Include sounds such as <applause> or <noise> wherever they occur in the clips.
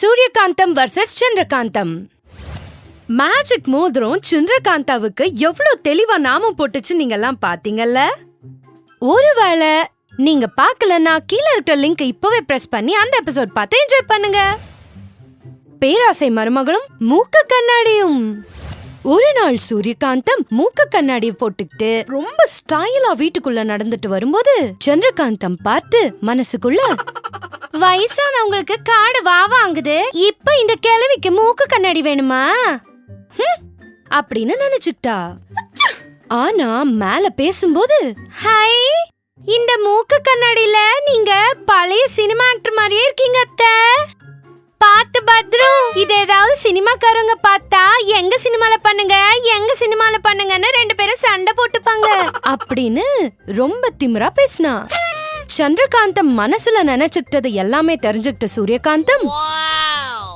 Suryakantham versus Chandrakantham. Magic மோதிரம் சந்திரகாந்தாவுக்கு எவ்வளவு தெளிவா நாமம் போட்டுச்சு நீங்கெல்லாம் பாத்தீங்கல்ல? ஒருவேளை நீங்க பார்க்கலன்னா கீழே இருக்கிற லிங்க் இப்பவே பிரஸ் பண்ணி அந்த எபிசோட் பார்த்து என்ஜாய் பண்ணுங்க. பேராசை மருமகளும் மூக்கு கண்ணாடியும். ஒரு நாள் சூரியகாந்தம் மூக்கு கண்ணாடி போட்டுக்கிட்டு ரொம்ப ஸ்டைலா வீட்டுக்குள்ள நடந்துட்டு வரும்போது சந்திரகாந்தம் பார்த்து மனசுக்குள்ள வயசானவங்களுக்கு காடு வா வாங்குது. இப்ப இந்த கிழவிக்கு மூக்கு கண்ணாடி வேணுமா? அப்படின்னு நினைச்சுக்கிட்டா. ஆனா மேல பேசும்போது ஹை இந்த மூக்கு கண்ணாடியில நீங்க பழைய சினிமா ஆக்டர் மாதிரியே இருக்கீங்க அத்தை. பாத்து பத்ரம் இது ஏதாவது சினிமாக்காரங்க பார்த்தா எங்க சினிமால பண்ணுங்க எங்க சினிமால பண்ணுங்கன்னு ரெண்டு பேரும் சண்டை போட்டுப்பாங்க. அப்படின்னு ரொம்ப திமிரா பேசினா. சந்திரகாந்தம் மனசுல நினைச்சுக்கிட்டது எல்லாமே தெரிஞ்சுக்கிட்ட சூரியகாந்தம்.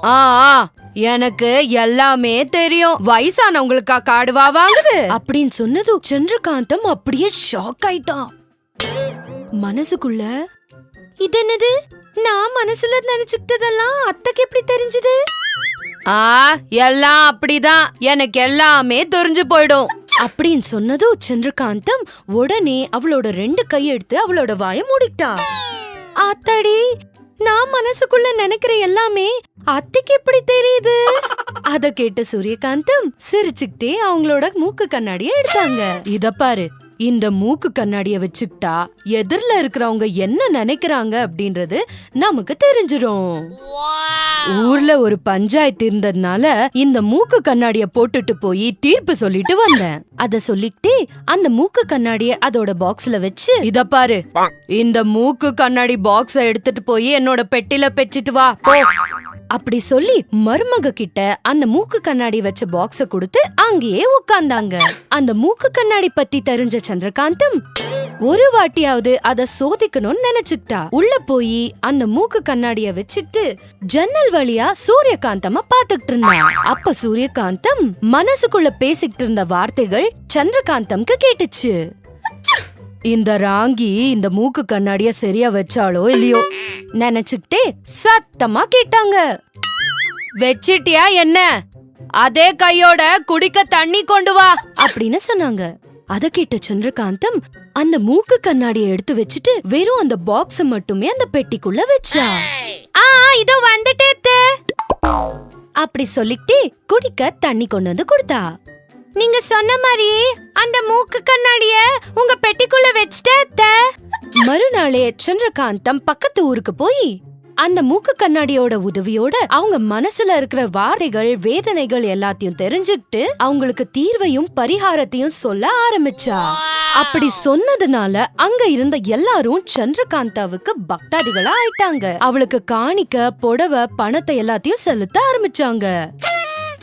ஆ ஆ, எனக்கு எல்லாமே தெரியும். வயசானவங்களுக்கா காடுவா வாங்குது? அப்படின்னு சொன்னதும் சந்திரகாந்தம் அப்படியே ஷாக் ஆயிட்டான். மனசுக்குள்ள இது என்னது நான் மனசுல நினைச்சுக்கிட்டதெல்லாம் அத்தைக்கு எப்படி தெரிஞ்சது? ஆ எல்லாம் அப்படிதான். எனக்கு எல்லாமே தெரிஞ்சு போயிடும். அப்படின்னு சொன்னதும் சந்திரகாந்தம் உடனே அவளோட ரெண்டு கையெடுத்து அவளோட வாய மூடிட்டா. ஆத்தாடி நான் மனசுக்குள்ள நினைக்கிற எல்லாமே அத்தைக்கு எப்படி தெரியுது? அத கேட்ட சூரியகாந்தம் சிரிச்சுக்கிட்டே அவங்களோட மூக்கு கண்ணாடிய எடுத்தாங்க. இத பாரு இந்த மூக்கு கண்ணாடிய வச்சுக்கிட்டா எதிர்ல இருக்கிறவங்க என்ன நினைக்கிறாங்க அப்படின்றது நமக்கு தெரிஞ்சிரும். ஊர்ல ஒரு பஞ்சாயத்து இருந்ததுனால இந்த மூக்கு கண்ணாடிய போட்டுட்டு போய் தீர்ப்பு சொல்லிட்டு வந்தேன். அத சொல்லிக்கிட்டே அந்த மூக்கு கண்ணாடிய அதோட பாக்ஸ்ல வச்சு இத பாரு இந்த மூக்கு கண்ணாடி பாக்ஸ எடுத்துட்டு போய் என்னோட பெட்டில பெச்சிட்டு வா அப்படி சொல்லி மருமக கிட்ட அந்த மூக்கு கண்ணாடி வச்ச பாக்ஸ கொடுத்து அங்கேயே உட்கார்ந்தாங்க அந்த மூக்கு கண்ணாடி பத்தி தெரிஞ்ச சந்திரகாந்தம் ஒரு வாட்டியாவது அத சோதிக்கணும்னு நினைச்சுக்கிட்டா. உள்ள போய் அந்த மூக்கு கண்ணாடிய வச்சுட்டு ஜன்னல் வழியா சூரியகாந்தமா பாத்துக்கிட்டு இருந்தான். அப்ப சூரியகாந்தம் மனசுக்குள்ள பேசிக்கிட்டு இருந்த வார்த்தைகள் சந்திரகாந்தம்க்கு கேட்டுச்சு. இந்த ராங்கி இந்த மூக்கு கண்ணாடிய சரியா வச்சாலோ இல்லையோ நினைச்சுக்கிட்டே சத்தமா கேட்டாங்க. வச்சிட்டியா என்ன? அதே கையோட குடிக்க தண்ணி கொண்டு வா அப்படின்னு சொன்னாங்க. அத கேட்ட சந்திரகாந்தம் அந்த மூக்கு கண்ணாடிய எடுத்து வச்சுட்டு வெறும் அந்த பாக்ஸ மட்டுமே அந்த பெட்டிக்குள்ள வச்சா. ஆ இதோ வந்துட்டே அப்படி சொல்லிட்டு குடிக்க தண்ணி கொண்டு வந்து கொடுத்தா. நீங்க சொன்ன மாதிரி அந்த மூக்கு கண்ணாடிய உங்க பெட்டிக்குள்ள வச்சிட்ட மறுநாளே சந்திரகாந்தம் பக்கத்து ஊருக்கு போய் அந்த மூக்கு கண்ணாடியோட உதவியோட அவங்க மனசுல இருக்கிற வார்த்தைகள் வேதனைகள் எல்லாத்தையும் தெரிஞ்சுக்கிட்டு அவங்களுக்கு தீர்வையும் பரிகாரத்தையும் சொல்ல ஆரம்பிச்சா. அப்படி சொன்னதுனால அங்க இருந்த எல்லாரும் சந்திரகாந்தாவுக்கு பக்தாதிகளா ஆயிட்டாங்க அவளுக்கு காணிக்க புடவை பணத்தை எல்லாத்தையும் செலுத்த ஆரம்பிச்சாங்க.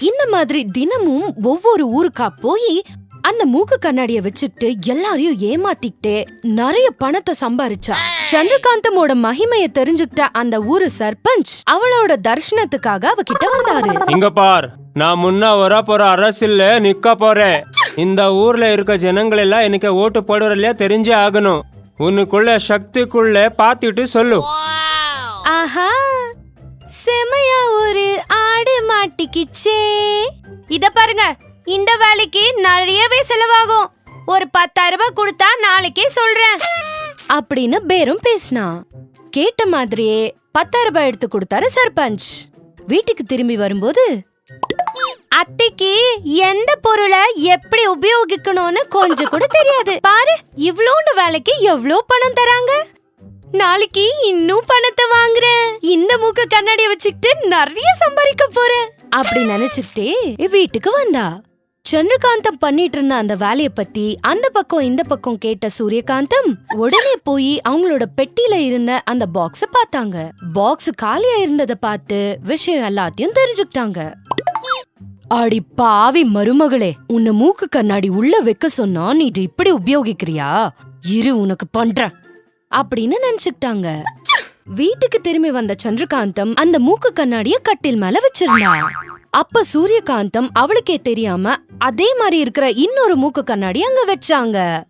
இந்த மாதிரி தினமும் ஒவ்வொரு ஊருக்கா போய் அந்த மூக்கு கண்ணாடிய வச்சுக்கிட்டு எல்லாரையும் ஏமாத்திக்கிட்டே நிறைய பணத்தை சம்பாரிச்சா. சந்திரகாந்தமோட மகிமைய தெரிஞ்சுக்கிட்ட அந்த ஊரு சர்பஞ்ச் அவளோட தர்ஷனத்துக்காக அவகிட்ட வந்தாரு. இங்க பார் நான் முன்ன வர போற அரசியல்ல நிக்க போறேன். இந்த ஊர்ல இருக்க ஜனங்கள் எல்லாம் எனக்கு ஓட்டு போடுறதுல தெரிஞ்சே ஆகணும். உனக்குள்ள சக்திக்குள்ள பாத்துட்டு சொல்லு. ஆஹா செமையா ஒரு ஆடு மாட்டிக்கிச்சே. இத பாருங்க இந்த வேலைக்கு நிறையவே செலவாகும். ஒரு பத்தாயிரம் ரூபாய் கொடுத்தா நாளைக்கே சொல்றேன். அப்படின்னு பேரும் பேசினா. கேட்ட மாதிரியே பத்தாயிரம் ரூபாய் எடுத்து கொடுத்தாரு சர்பஞ்ச். வீட்டுக்கு திரும்பி வரும்போது அத்தைக்கு எந்த பொருளை எப்படி உபயோகிக்கணும்னு கொஞ்சம் கூட தெரியாது. பாரு இவ்ளோண்டு வேலைக்கு எவ்வளோ பணம் தராங்க? நாளைக்கு இன்னும் பணத்தை வாங்குறேன் இந்த மூக்க கண்ணாடிய வச்சுக்கிட்டு நிறைய சம்பாதிக்க போறேன் அப்படி நினைச்சுக்கிட்டே வீட்டுக்கு வந்தா. சந்திரகாந்தம் பண்ணிட்டு இருந்த அந்த வேலைய பத்தி அந்த பக்கம் இந்த பக்கம் கேட்ட சூரியகாந்தம் உடனே போய் அவங்களோட பெட்டியில இருந்த அந்த பாக்ஸ பார்த்தாங்க. பாக்ஸ் காலியா இருந்தத பார்த்து விஷயம் எல்லாத்தையும் தெரிஞ்சுக்கிட்டாங்க. அடி பாவி மருமகளே உன்னை மூக்கு கண்ணாடி உள்ள வைக்க சொன்னா நீ இது இப்படி உபயோகிக்கிறியா? இரு உனக்கு பண்றேன். அப்படின்னு நினைச்சுக்கிட்டாங்க. வீட்டுக்கு திரும்பி வந்த சந்திரகாந்தம் அந்த மூக்கு கண்ணாடிய கட்டில் மேல வச்சிருந்தா. அப்ப சூரியகாந்தம் அவளுக்கே தெரியாம அதே மாதிரி இருக்கிற இன்னொரு மூக்கு கண்ணாடி அங்க வச்சாங்க.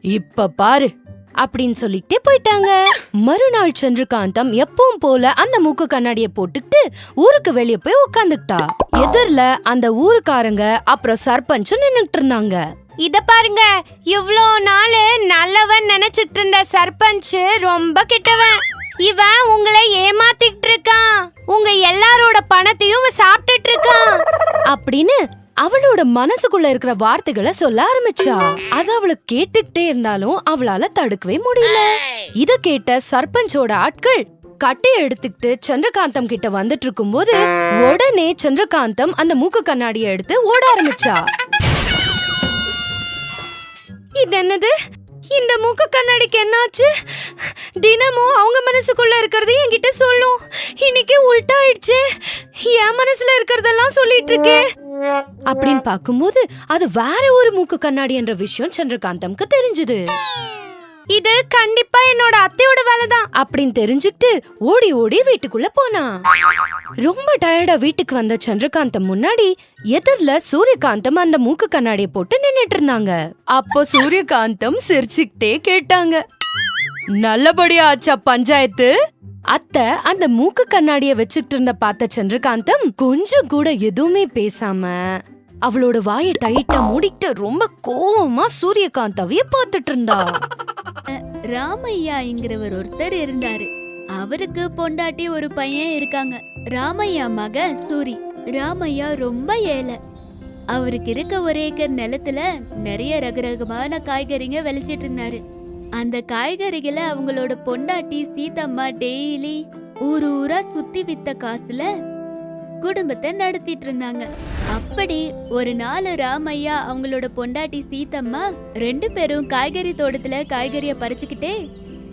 இப்ப பாரு அப்படின்னு சொல்லிட்டே போயிட்டாங்க. மறுநாள் சந்திரகாந்தம் எப்பவும் போல அந்த மூக்கு கண்ணாடிய போட்டுட்டு ஊருக்கு வெளிய போய் உட்காந்துக்கிட்டா எதிரில அந்த ஊருக்காரங்க அப்புறம் சர்பஞ்சும் நின்னுட்டு இருந்தாங்க. இத பாருங்க இவ்ளோ நாள் நல்லவன் நினைச்சிட்டு இருந்த சர்பஞ்ச் ரொம்ப கெட்டவன். இவன் உங்களை ஏமாத்திட்டு இருக்கான் உங்க எல்லாரோட பணத்தையும் இவன் சாப்பிட்டுட்டு இருக்கான் அப்படின்னு அவளோட மனசுக்குள்ள இருக்கிற வார்த்தைகளை சொல்ல ஆரம்பிச்சா. அது அவளுக்கு கேட்டுக்கிட்டே இருந்தாலும் அவளால தடுக்கவே முடியல. இத கேட்ட சர்பஞ்சோட ஆட்கள் கட்டை எடுத்துக்கிட்டு சந்திரகாந்தம் கிட்ட வந்துட்டு இருக்கும்போது உடனே சந்திரகாந்தம் அந்த மூக்கு கண்ணாடியை எடுத்து ஓட ஆரம்பிச்சா. இது என்னது? இந்த மூக்கு கண்ணாடிக்கு என்னாச்சு? தினமும் அவங்க மனசுக்குள்ள இருக்கிறது என்கிட்ட சொல்லும். இன்னைக்கு உல்டா ஆயிடுச்சு. என் மனசுல இருக்கிறதெல்லாம் சொல்லிட்டு இருக்கே. அப்படின்னு பார்க்கும்போது அது வேற ஒரு மூக்கு கண்ணாடி என்ற விஷயம் சந்திரகாந்தம்க்கு தெரிஞ்சது. இது கண்டிப்பா என்னோட அத்தையோட வேலை தான் அப்படின்னு தெரிஞ்சுக்கிட்டு ஓடி ஓடி வீட்டுக்குள்ள போனா. ரொம்ப டயர்டா வீட்டுக்கு வந்த சந்திரகாந்தம் முன்னாடி எதிர்ல சூரியகாந்தம் அந்த மூக்கு கண்ணாடிய போட்டு நின்னுட்டு இருந்தாங்க. அப்போ சூரியகாந்தம் சிரிச்சுக்கிட்டே கேட்டாங்க. நல்லபடியா ஆச்சா பஞ்சாயத்து? அத்தை அந்த மூக்கு கண்ணாடிய வச்சுக்கிட்டு இருந்த பார்த்த சந்திரகாந்தம் கொஞ்சம் கூட எதுவுமே பேசாம அவளோட வாயை டைட்டா மூடிட்டு ரொம்ப கோவமா சூரியகாந்தாவையே பார்த்துட்டு இருந்தா. ராமையாங்கிறவர் ஒருத்தர் இருந்தாரு. அவருக்கு பொண்டாட்டி ஒரு பையன் இருக்காங்க. ராமையா மக சூரி. ராமையா ரொம்ப ஏழை. அவருக்கு இருக்க ஒரு ஏக்கர் நிலத்துல நிறைய ரகரகமான காய்கறிங்க விளைச்சிட்டு இருந்தாரு. அந்த காய்கறிகளை அவங்களோட பொண்டாட்டி சீதம்மா டெய்லி ஊர் ஊரா சுத்தி வித்த காசுல குடும்பத்தை நடத்திட்டு இருந்தாங்க. அப்படி ஒரு நாள் ராமையா அவங்களோட பொண்டாட்டி சீதம்மா ரெண்டு பேரும் காய்கறி தோட்டத்துல காய்கறிய பறிச்சுக்கிட்டே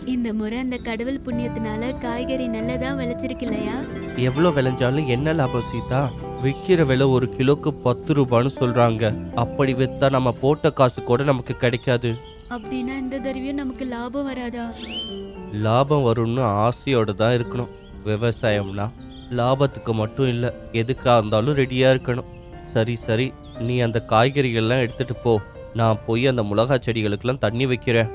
இந்த முறை அந்த கடவுள் புண்ணியத்தினால காய்கறி நல்லதா விளைச்சிருக்கு இல்லையா? எவ்வளோ விளைஞ்சாலும் என்ன லாபம் சீதா? விற்கிற விலை ஒரு கிலோக்கு பத்து ரூபான்னு சொல்றாங்க. அப்படி வித்தா நம்ம போட்ட காசு கூட நமக்கு கிடைக்காது. அப்படின்னா இந்த தடவையும் நமக்கு லாபம் வராதா? லாபம் வரும்னு ஆசையோட தான் இருக்கணும். விவசாயம்னா லாபத்துக்கு மட்டும் இல்லை எதுக்காக இருந்தாலும் ரெடியாக இருக்கணும். சரி சரி. நீ அந்த காய்கறிகள்லாம் எடுத்துட்டு போ. நான் போய் அந்த மிளகா செடிகளுக்கெல்லாம் தண்ணி வைக்கிறேன்.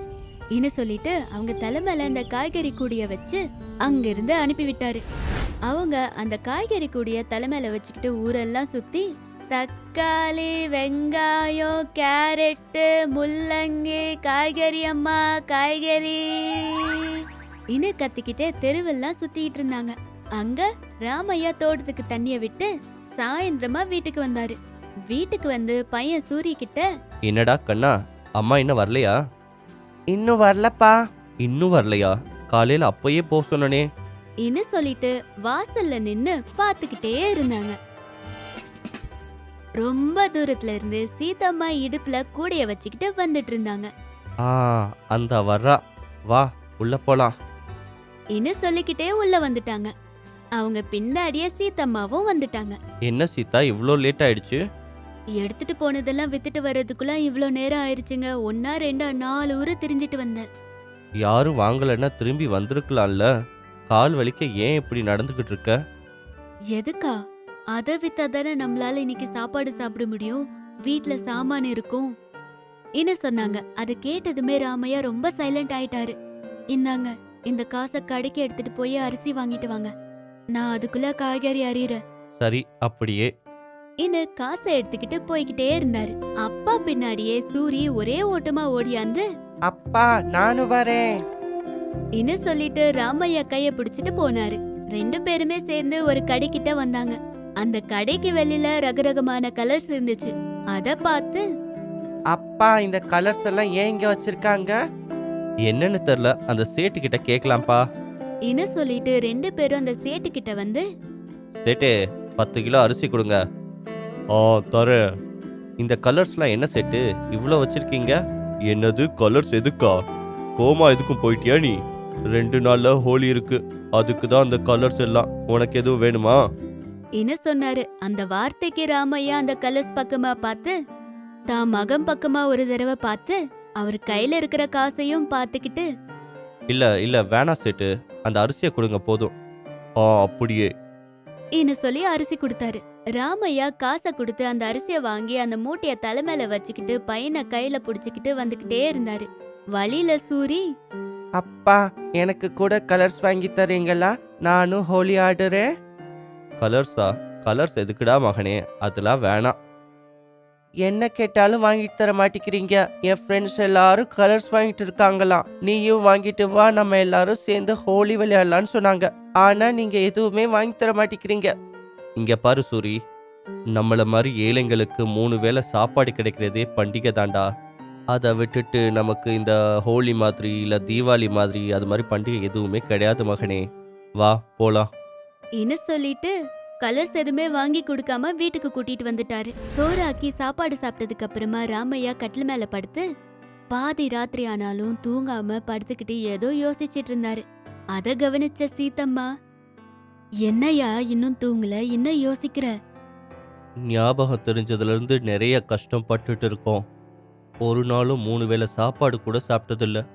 இன்னு சொல்லிட்டு அவங்க தலைமையில அந்த காய்கறி கூடிய வச்சு அங்கிருந்து அனுப்பி விட்டாரு அவங்க அந்த காய்கறி கூடிய தலைமையில வச்சுக்கிட்டு ஊரெல்லாம் சுத்தி தக்காளி வெங்காயம் கேரட்டு முள்ளங்கி காய்கறி அம்மா காய்கறி. இன்னு கத்திக்கிட்டே தெருவெல்லாம் சுத்திட்டு இருந்தாங்க. அங்க ராமையா தோட்டத்துக்கு தண்ணிய விட்டு சாயந்திரமா வீட்டுக்கு வந்தாரு. வீட்டுக்கு வந்து பையன் சூரிய கிட்ட என்னடா கண்ணா அம்மா இன்னும் வரலையா? இன்னும் வரலப்பா. இன்னும் வரலையா? காலையில் அப்பயே போக சொன்னனே. இன்னு சொல்லிட்டு வாசல்ல நின்னு பாத்துக்கிட்டே இருந்தாங்க. ரொம்ப தூரத்துல இருந்து சீதம்மா இடுப்புல கூடைய வச்சுக்கிட்டு வந்துட்டு இருந்தாங்க ஆ அந்த வர்றா. வா உள்ள போலாம். இன்னு சொல்லிக்கிட்டே உள்ள வந்துட்டாங்க. அவங்க பின்னாடியே சீதம்மாவும் வந்துட்டாங்க. என்ன சீதா இவ்வளோ லேட் ஆயிடுச்சு? எடுத்துட்டு போனதெல்லாம் வித்துட்டு வர்றதுக்குள்ள இவ்ளோ நேரம் ஆயிருச்சுங்க. ஒன்னா ரெண்டா நாலு ஊரு திரிஞ்சிட்டு வந்தேன். யாரும் வாங்கலைன்னா திரும்பி வந்திருக்கலாம்ல? கால் வலிக்க ஏன் இப்படி நடந்துக்கிட்டு இருக்க? எதுக்கா? அத வித்தா தானே நம்மளால இன்னைக்கு சாப்பாடு சாப்பிட முடியும்? வீட்ல சாமான் இருக்கும். என்ன சொன்னாங்க? அது கேட்டதுமே ராமையா ரொம்ப சைலண்ட் ஆயிட்டாரு. இந்தாங்க இந்த காசை கடைக்கு எடுத்துட்டு போய் அரிசி வாங்கிட்டு வாங்க. நான் அதுக்குள்ள காய்கறி அறியறேன் சரி அப்படியே. இன்னும் காசை எடுத்துக்கிட்டு போய்கிட்டே இருந்தாரு. அப்பா பின்னாடியே சூரி ஒரே ஓட்டமா ஓடியாந்து அப்பா நானும் வரேன். இன்னும் சொல்லிட்டு ராமையா கைய பிடிச்சிட்டு போனாரு. ரெண்டு பேருமே சேர்ந்து ஒரு கடைக்கிட்ட வந்தாங்க. அந்த கடைக்கு வெளியில ரகரகமான கலர்ஸ் இருந்துச்சு. அத பார்த்து அப்பா இந்த கலர்ஸ் எல்லாம் ஏன் இங்க வச்சிருக்காங்க? என்னன்னு தெரியல அந்த சேட்டு கிட்ட கேட்கலாம்ப்பா இன்னும் சொல்லிட்டு ரெண்டு பேரும் அந்த சேட்டு கிட்ட வந்து சேட்டு பத்து கிலோ அரிசி கொடுங்க. ஆ தரேன். இந்த கலர்ஸ்லாம் என்ன செட்டு? இவ்வளோ வச்சிருக்கீங்க? என்னது கலர்ஸ் எதுக்கா? கோமா எதுக்கும் போயிட்டியா நீ? ரெண்டு நாள்ல ஹோலி இருக்கு. அதுக்கு தான் அந்த கலர்ஸ் எல்லாம். உனக்கு எதுவும் வேணுமா? என்ன சொன்னாரு அந்த வார்த்தைக்கு ராமையா அந்த கலர்ஸ் பக்கமா பார்த்து தான் மகம் பக்கமா ஒரு தடவை பார்த்து அவர் கையில இருக்கிற காசையும் பார்த்துக்கிட்டு இல்ல இல்ல வேணாம் சேட்டு. அந்த அரிசியை கொடுங்க போதும். ஆ அப்படியே. இன்னு சொல்லி அரிசி கொடுத்தாரு. ராமையா காசை கொடுத்து அந்த அரிசிய வாங்கி அந்த மூட்டைய தலைமையில வச்சுக்கிட்டு பையனை கையில புடிச்சுக்கிட்டு வந்துகிட்டே இருந்தாரு. வழியில சூரி அப்பா எனக்கு கூட கலர்ஸ் வாங்கி தரீங்களா? நானும் ஹோலி ஆடுறேன். கலர்ஸா கலர்ஸ் எதுக்குடா மகனே? அதெல்லாம் வேணாம். என்ன கேட்டாலும் வாங்கிட்டு தர மாட்டேங்கிறீங்க. என் ஃப்ரெண்ட்ஸ் எல்லாரும் கலர்ஸ் வாங்கிட்டு இருக்காங்களாம். நீயும் வாங்கிட்டு வா நம்ம எல்லாரும் சேர்ந்து ஹோலி விளையாடலாம்னு சொன்னாங்க. ஆனா நீங்க எதுவுமே வாங்கி தர மாட்டேங்கிறீங்க. இங்க பாரு சூரி. நம்மள மாதிரி ஏழைங்களுக்கு மூணு வேளை சாப்பாடு கிடைக்கிறதே பண்டிகை தாண்டா அதை விட்டுட்டு நமக்கு இந்த ஹோலி மாதிரி இல்லை தீபாவளி மாதிரி அது மாதிரி பண்டிகை எதுவுமே கிடையாது மகனே. வா போலாம். இன்னு சொல்லிட்டு? கலர்ஸ் எதுவுமே வாங்கி கொடுக்காம வீட்டுக்கு கூட்டிட்டு வந்துட்டாரு. சோறாக்கி சாப்பாடு சாப்பிட்டதுக்கு அப்புறமா ராமையா கட்டில் மேல படுத்து பாதி ராத்திரி ஆனாலும் தூங்காம படுத்துக்கிட்டு ஏதோ யோசிச்சிட்டு இருந்தாரு. அத கவனிச்ச சீத்தம்மா என்னையா இன்னும் தூங்கல? இன்னும் யோசிக்கிற? ஞாபகம் தெரிஞ்சதுலேருந்து நிறைய கஷ்டம் பட்டுட்டு இருக்கோம். ஒரு நாளும் மூணு வேளை சாப்பாடு கூட சாப்பிட்டதில்ல.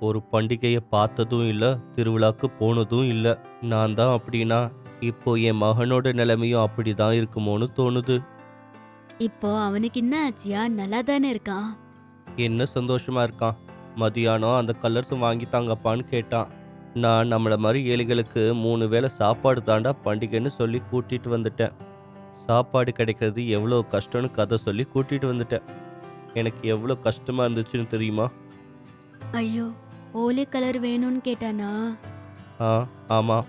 ஒரு பண்டிகையை பார்த்ததும் இல்லை திருவிழாக்கு போனதும் இல்லை. நான் தான் அப்படின்னா இப்போ என் மகனோட நிலைமையும் அப்படி தான் இருக்குமோன்னு தோணுது. இப்போ அவனுக்கு என்ன ஆச்சியா? நல்லா தானே இருக்கான். என்ன சந்தோஷமா இருக்கான். மதியானம் அந்த கலர்ஸும் வாங்கி தாங்கப்பான்னு கேட்டான். நான் நம்மள மாதிரி ஏழைகளுக்கு மூணு வேளை சாப்பாடு தாண்டா பண்டிகைன்னு சொல்லி கூட்டிட்டு வந்துட்டேன். சாப்பாடு கிடைக்கிறது எவ்வளோ கஷ்டம்னு கதை சொல்லி கூட்டிட்டு வந்துட்டேன். எனக்கு எவ்வளோ கஷ்டமா இருந்துச்சுன்னு தெரியுமா? ஐயோ ஹோலி கலர் வேணும்னு கேட்டானா? ஆ ஆமாம்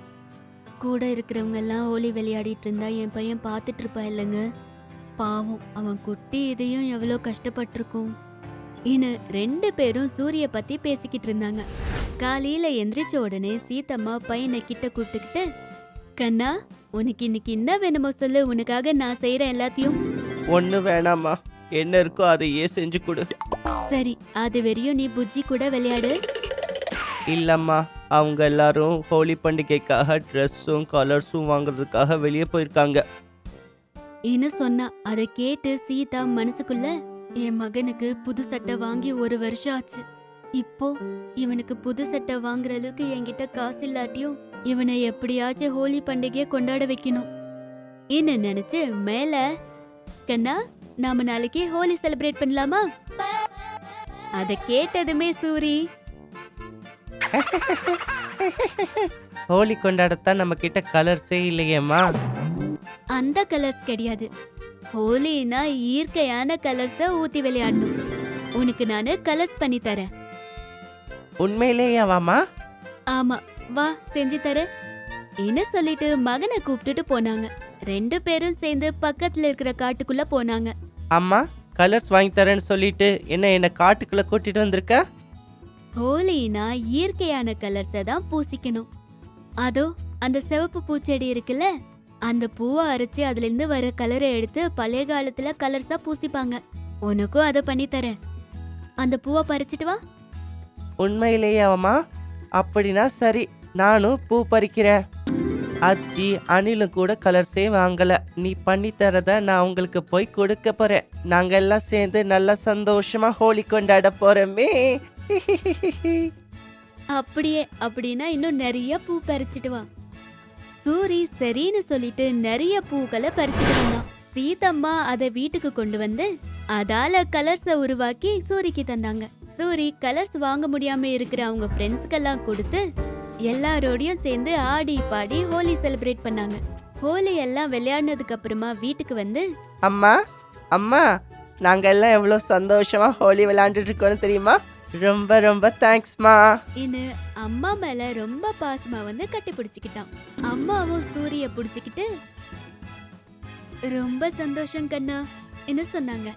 கூட இருக்கிறவங்க எல்லாம் ஹோலி விளையாடிட்டு இருந்தா என் பையன் பார்த்துட்டு இருப்பா இல்லைங்க. பாவம் அவன் குட்டி இதையும் எவ்வளோ கஷ்டப்பட்டிருக்கும். இன்னு ரெண்டு பேரும் சூரிய பத்தி பேசிக்கிட்டு இருந்தாங்க காலையில எந்திரிச்ச உடனே சீத்தம்மா பையனை கிட்ட கூப்பிட்டுக்கிட்டு கண்ணா உனக்கு இன்னைக்கு என்ன வேணுமோ சொல்லு உனக்காக நான் செய்யற எல்லாத்தையும். ஒண்ணு வேணாமா என்ன இருக்கோ அதையே செஞ்சு கொடு. சரி அது வரையும் நீ புஜ்ஜி கூட விளையாடு. இல்லைம்மா அவங்க எல்லாரும் ஹோலி பண்டிகைக்காக ட்ரெஸ்ஸும் கலர்ஸும் வாங்குறதுக்காக வெளியே போயிருக்காங்க. இன்னு சொன்னா அதை கேட்டு சீதா மனசுக்குள்ள என் மகனுக்கு புது சட்டை வாங்கி ஒரு வருஷம் ஆச்சு. இப்போ இவனுக்கு புது சட்டை வாங்குற அளவுக்கு என்கிட்ட காசு இல்லாட்டியும் இவனை எப்படியாச்சும் ஹோலி பண்டிகையை கொண்டாட வைக்கணும். என்ன நினைச்சு மேல கண்ணா நாம நாளைக்கு ஹோலி செலிப்ரேட் பண்ணலாமா? அத கேட்டதுமே சூரி <laughs> ஹோலி கொண்டாடத்தான் நம்ம கிட்ட கலர்ஸே இல்லையேம்மா. அந்த கலர்ஸ் கிடையாது. ஹோலினா இயற்கையான கலர்ஸ ஊத்தி விளையாடணும். உனக்கு நானு கலர்ஸ் பண்ணி தரேன். உண்மையிலேயாவாமா ஆமா வா செஞ்சு தர. என்ன சொல்லிட்டு மகனை கூப்பிட்டுட்டு போனாங்க. ரெண்டு பேரும் சேர்ந்து பக்கத்துல இருக்கிற காட்டுக்குள்ள போனாங்க. அம்மா கலர்ஸ் வாங்கி தரேன்னு சொல்லிட்டு என்ன என்ன காட்டுக்குள்ள கூட்டிட்டு வந்திருக்க? ஹோலினா இயற்கையான கலர்ஸை தான் பூசிக்கணும். அதோ அந்த சிவப்பு பூச்செடி இருக்குல்ல அந்த பூவை அரைச்சு அதுல இருந்து வர கலரை எடுத்து பழைய காலத்துல கலர்ஸா பூசிப்பாங்க. உனக்கும் அதை பண்ணி தரேன் அந்த பூவை பறிச்சிட்டு வா. உண்மையிலேயேவாமா அப்படின்னா சரி நானும் பூ பறிக்கிறேன். அச்சி அணிலும் கூட கலர்ஸே வாங்கல. நீ பண்ணி தரத நான் உங்களுக்கு போய் கொடுக்க போறேன். நாங்க எல்லாம் சேர்ந்து நல்லா சந்தோஷமா ஹோலி கொண்டாட போறோமே. அப்படியே அப்படின்னா இன்னும் நிறைய பூ பறிச்சிட்டு வா. சூரி சரின்னு சொல்லிட்டு நிறைய பூக்களை பறிச்சிட்டு வந்தான். சீதம்மா அதை வீட்டுக்கு கொண்டு வந்து அதால கலர்ஸ உருவாக்கி சூரிக்கு தந்தாங்க. சூரி கலர்ஸ் வாங்க முடியாம இருக்கிற அவங்க ஃப்ரெண்ட்ஸ்க்கெல்லாம் கொடுத்து எல்லாரோடையும் சேர்ந்து ஆடி பாடி ஹோலி செலிப்ரேட் பண்ணாங்க. ஹோலி எல்லாம் விளையாடினதுக்கு அப்புறமா வீட்டுக்கு வந்து அம்மா அம்மா நாங்க எல்லாம் எவ்வளவு சந்தோஷமா ஹோலி விளையாண்டுட்டு இருக்கோம்னு தெரியுமா? ரொம்ப ரொம்ப தேங்க்ஸ்மா இன்னு அம்மா மேல ரொம்ப பாசமா வந்து கட்டி பிடிச்சிக்கிட்டான் அம்மாவும் சூரிய பிடிச்சிக்கிட்டு ரொம்ப சந்தோஷம் கண்ணா என்ன சொன்னாங்க.